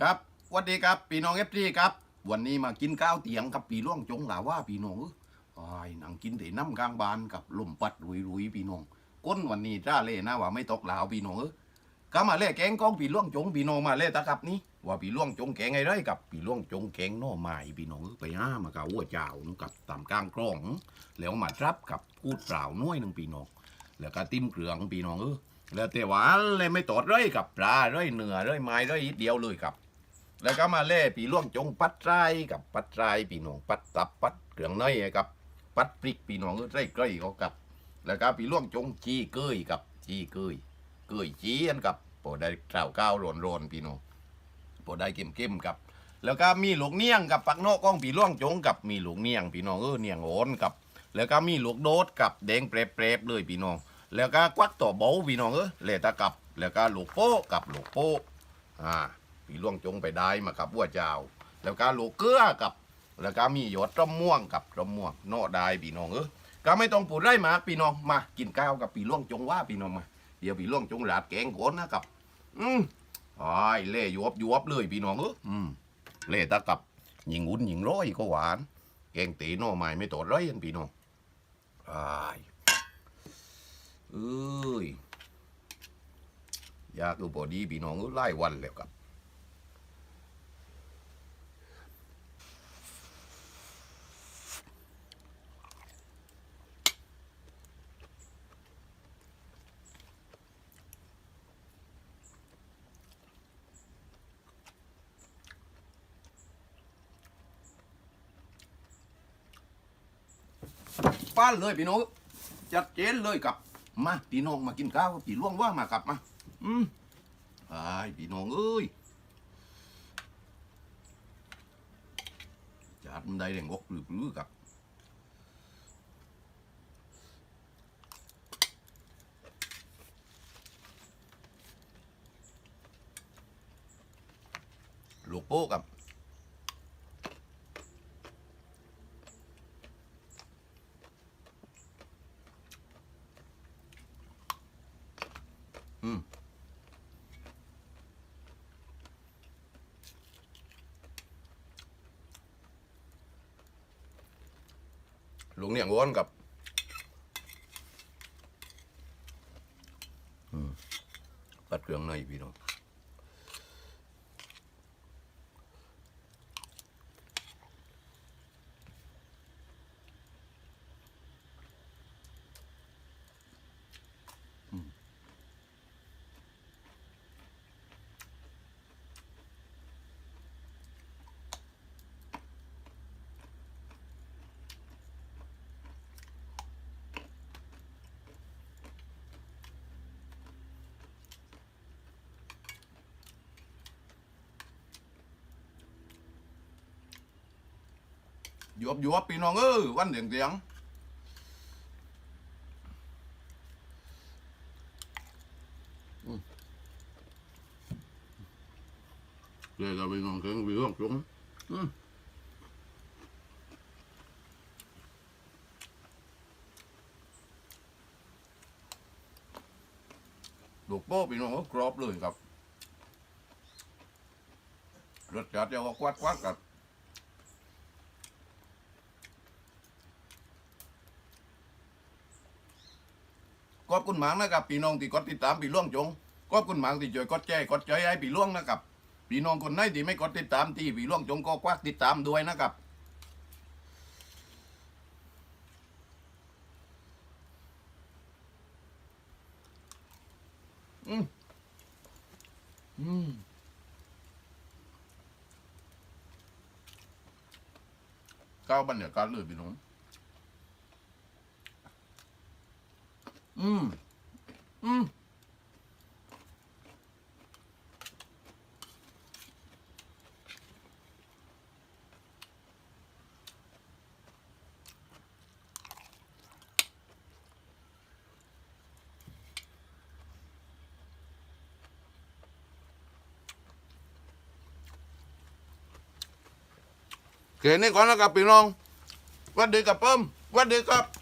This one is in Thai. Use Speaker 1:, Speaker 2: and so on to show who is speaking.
Speaker 1: ครับสวัสดีครับพี่น้องเอฟซีครับ วันนี้มากินข้าวเตียงกับปีล่วงจงหลาว่าพี่น้องเอ้หนังกินแต่น้ำกลางบานกับลมปัดรุยรุยๆพี่น้องก้นวันนี้จ้าเล่นะว่าไม่ตกหลาวพี่น้องเอ้ยก็มาเล่แกงกองปีล่วงจงพี่น้องมาเล่ตะครับนี้ว่าปีล่วงจงแกงไงได้กับปีล่วงจงแกงน่อไม้พี่น้องไปห้ามากับวัวเจ้านู่นกับตามกลางกล้อง แล้วมารับกับพูดเปล่าน้อยหนึ่งพี่น้องแล้วก็ติ้มเกลืองพี่น้องเออแล้วแต่ว่าเลยไม่ตอดเลยกับปลาเลยเนื้อเลยไม้เลยเดียวเลยครับ แล้วก็มาเล่ปีล่วงจงปัดไรกับปัดไรพี่น้องปัดตับปัดเกลืองเนยกับปัดพริกพี่น้องเออใส่เกยเขากับ แล้วก็ปีล่วงจงจีเกยกับจีเกยเกยจีอันกับพอได้กล่าวก้าวโรนโรนๆพี่น้องพอได้เค็มๆกับ แล้วก็มีหลูกเนียงกับปักนอกก้องปีล่วงจงกับมีหลูกเนียงพี่น้องเออเนียงโอนกับ แล้วก็มีหลูกโดดกับแดงเปรบๆเลยพี่น้อง แล้วก็ควักต่อเบาพี่น้องเออเลตะกับ แล้วก็หลูกโป๊ะกับหลูกโป๊ะอ่า พี่ล่วงจงไปได้มากับวัวเจ้า แล้วก็ลูกเกลือกับ แล้วก็มีหยดต้มม่วงกับต้มม่วงเนอได้พี่น้องเออก็ไม่ต้องปูดไร่มากพี่น้องมากินข้าวกับพี่ล่วงจงว่าพี่น้องมาเดี๋ยวพี่ล่วงจงหลาดแกงโขนนะครับ อืมไอ้ายเล่ยวบยวบเลยพี่น้องเอออืมเล่ตะกับหญิงอุ่นหญิงร้อยก็หวาน แกงตีน่อไม้ไม่ตดไรอันพี่น้องอายเอ้ยอยากดูบดีพี่น้องเอ้ยไล่วันแล้วครับ ป้านเลยพี่น้องจัดเจนเลยกับมาพี่น้องมากินข้าวพี่ล่วงว่ามากับมา อืมไอ้พี่น้องเอ้ยจัดมันได้แรงอกหรือปรือกับลูกโป้กับ ลุงเนี่ยงวนกับอืมปัดเครื่องในพี่น้อง หยวบหยวบพี่น้องเอ้ยวันเดียงเดียงเดี๋ยวเราไปนอนกันวิวของจุ๋มอืมลูกโป้พี่น้องก็กรอบเลยครับรสจัดจะก็ควัดควัดกับ ขอบคุณหมางนะครับพี่น้องที่กดติดตามพี่ล่วงจงขอบคุณหมางที่ช่วยกดแชร์กดใจให้พี่ล่วงนะครับพี่น้องคนไหนที่ไม่กดติดตามที่พี่ล่วงจงก็ควักติดตามด้วยนะครับอืมอืมก้าวบรรยากาศเลยพี่น้อง อืม อืมเคนี่ก่อนนะครับพี่น้องวัสดีครับเพิ่มวัสดีครับ